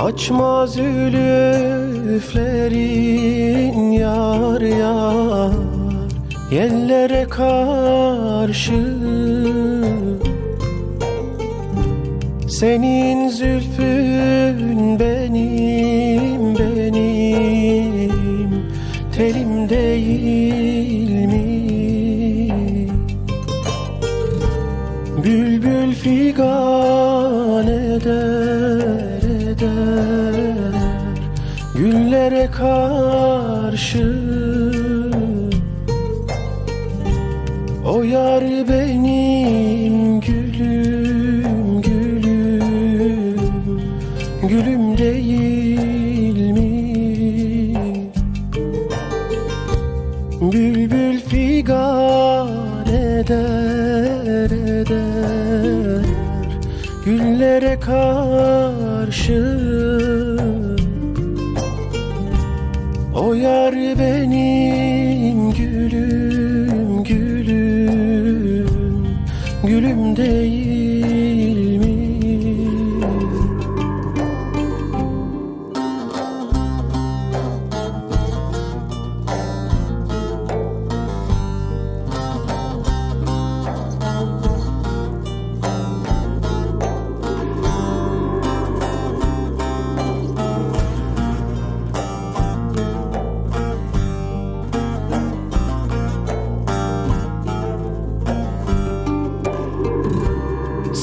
Açma zülüflerin yar yar Yellere karşı Senin zülfün benim benim Telim değil mi? Bülbül figan eder eder Güllere karşı. O yar benim gülüm gülüm. Gülüm değil mi? Bülbül figan eder eder Güllere karşı. O yar benim gülüm gülüm. Gülüm değil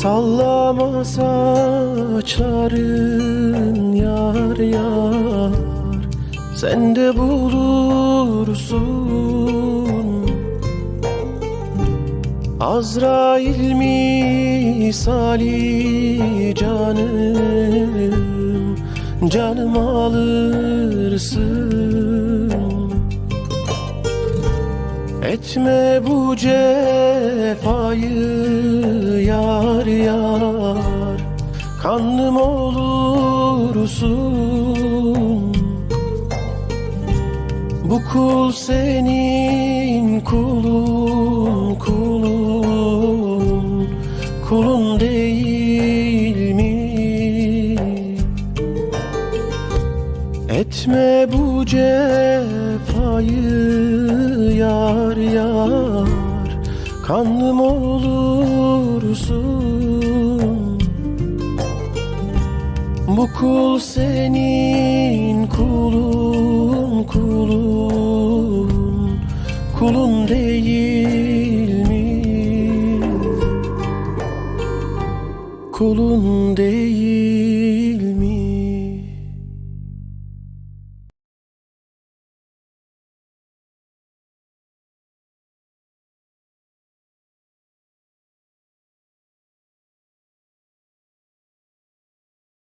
Sallama saçların yar yar. Sen de bulursun. Azrail misali canım. Canım alırsın Etme bu cefayı yar yar. Kanlım olursun Bu kul senin kulun kulun. Kulun değil mi? Etme bu cefayı yar yar. Kanlım olursun. Bu kul senin kulun kulun. Kulun değil mi? Kulun değil